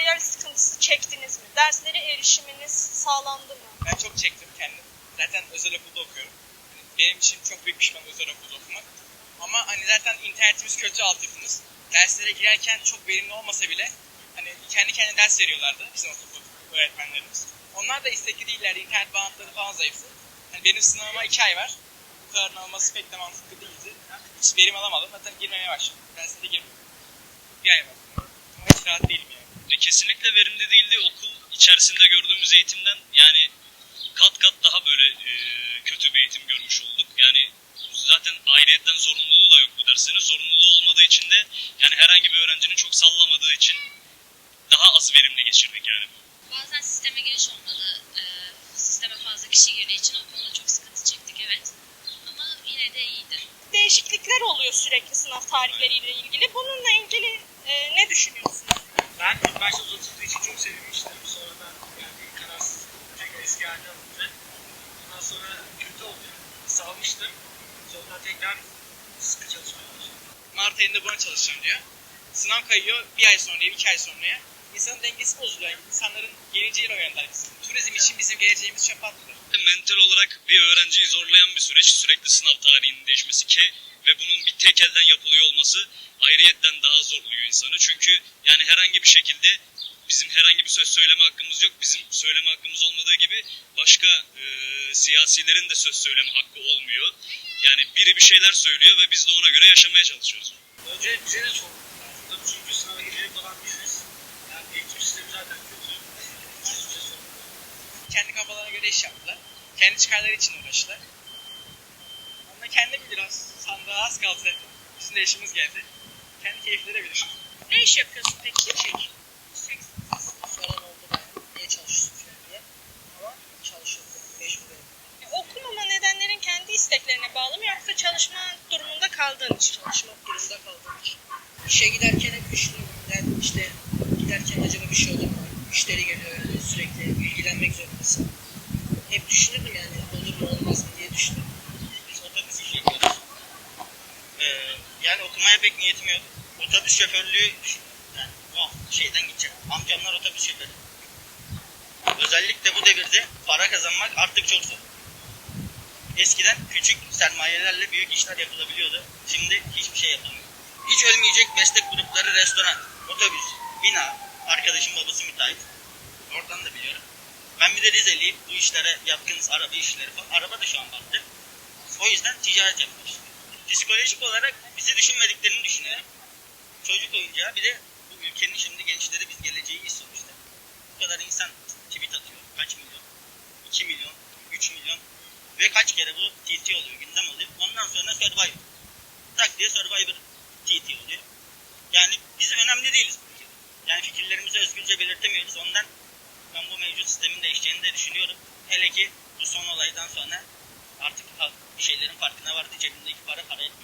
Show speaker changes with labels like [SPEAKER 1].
[SPEAKER 1] materyal sıkıntısı çektiniz mi? Derslere erişiminiz sağlandı mı?
[SPEAKER 2] Ben çok çektim kendim. Zaten özel okulda okuyorum. Hani benim için çok büyük pişman özel okulda okumak. Ama hani zaten internetimiz kötü altyapımız. Derslere girerken çok verimli olmasa bile hani kendi kendine ders veriyorlardı bizim okul öğretmenlerimiz. Onlar da istekli değiller. İnternet bağlantıları falan zayıftı. Hani benim sınavıma iki ay var. Bu kadar alması pek de mantıklı değildi. Hiç verim alamadım. Zaten girmeye başladım. Derslere girmedim. Bir ay var. Ama hiç rahat değilim yani.
[SPEAKER 3] E, Kesinlikle verimli değildi. Okul içerisinde gördüğümüz eğitimden yani kat kat daha böyle e, kötü bir eğitim görmüş olduk. Yani zaten ayrıyetten zorunluluğu da yok bu derslerin. Zorunluluğu olmadığı için de yani herhangi bir öğrencinin çok sallamadığı için daha az verimli geçirdik yani.
[SPEAKER 4] Bazen sisteme giriş olmadı. Ee, sisteme fazla kişi girdiği için o konuda çok sıkıntı çektik evet. Ama yine de iyiydi.
[SPEAKER 1] Değişiklikler oluyor sürekli sınav tarihleriyle ilgili. Bununla ilgili e, ne düşünüyorsunuz?
[SPEAKER 5] Ben ilk başta uzatıldığı için çok sevinmiştim. Sonradan yani kararsız tekrar eski haline alındı. Ondan sonra kötü oldu. Salmıştım. Sonra tekrar sıkı çalışmaya başladım.
[SPEAKER 2] Mart ayında buna çalışacağım diyor. Sınav kayıyor bir ay sonraya, iki ay sonraya. İnsanın dengesi bozuluyor. Yani insanların geleceğiyle oynanlar. Turizm için bizim geleceğimiz atılır.
[SPEAKER 3] Mental olarak bir öğrenciyi zorlayan bir süreç sürekli sınav tarihinin değişmesi ki ve bunun bir tek elden yapılıyor olması ayrıyetten daha zorluyor insanı. Çünkü yani herhangi bir şekilde bizim herhangi bir söz söyleme hakkımız yok. Bizim söyleme hakkımız olmadığı gibi başka e, siyasilerin de söz söyleme hakkı olmuyor. Yani biri bir şeyler söylüyor ve biz de ona göre yaşamaya çalışıyoruz.
[SPEAKER 5] Önce bize de sormak. Çünkü sınava girecek olan biziz. Yani eğitim sistemi zaten kötü. Yani bize sormak
[SPEAKER 2] Kendi kafalarına göre iş yaptılar. Kendi çıkarları için uğraştılar. Kendi bilir az. Sandığa az kaldı. Bizim de yaşımız geldi. Kendi keyifleri bilir.
[SPEAKER 1] Ne iş yapıyorsun peki?
[SPEAKER 6] Çek. Soran oldu bayağı. Niye çalışıyorsun falan diye. Ama çalışıyorum. Mecburen.
[SPEAKER 1] E, Okumama nedenlerin kendi isteklerine bağlı mı yoksa çalışma durumunda kaldığın için?
[SPEAKER 6] Çalışmak durumunda kaldığım için. İşe giderken hep düşünüyorum. Ben işte
[SPEAKER 7] yok. Otobüs şoförlüğü yani o şeyden gideceğim. Amcamlar otobüs şoförü. Özellikle bu devirde para kazanmak artık çok zor. Eskiden küçük sermayelerle büyük işler yapılabiliyordu. Şimdi hiçbir şey yapılmıyor. Hiç ölmeyecek meslek grupları restoran, otobüs, bina. Arkadaşım babası müteahhit. Oradan da biliyorum. Ben bir de Rizeliyim. Bu işlere yatkınız araba işleri falan. Araba da şu an battı. O yüzden ticaret yapmış. Psikolojik olarak bizi düşünmediklerini düşünüyorum. Çocuk oyuncağı bir de bu ülkenin şimdi gençleri biz geleceğiyiz sonuçta. Bu kadar insan tweet atıyor. Kaç milyon? 2 milyon, 3 milyon ve kaç kere bu TT oluyor, gündem oluyor. Ondan sonra Survivor. Tak diye Survivor TT oluyor. Yani biz önemli değiliz. Yani fikirlerimizi özgürce belirtemiyoruz. Ondan ben bu mevcut sistemin değişeceğini de düşünüyorum. Hele ki bu son olaydan sonra artık şeylerin farkına vardı. Cebindeki para para etmiyor.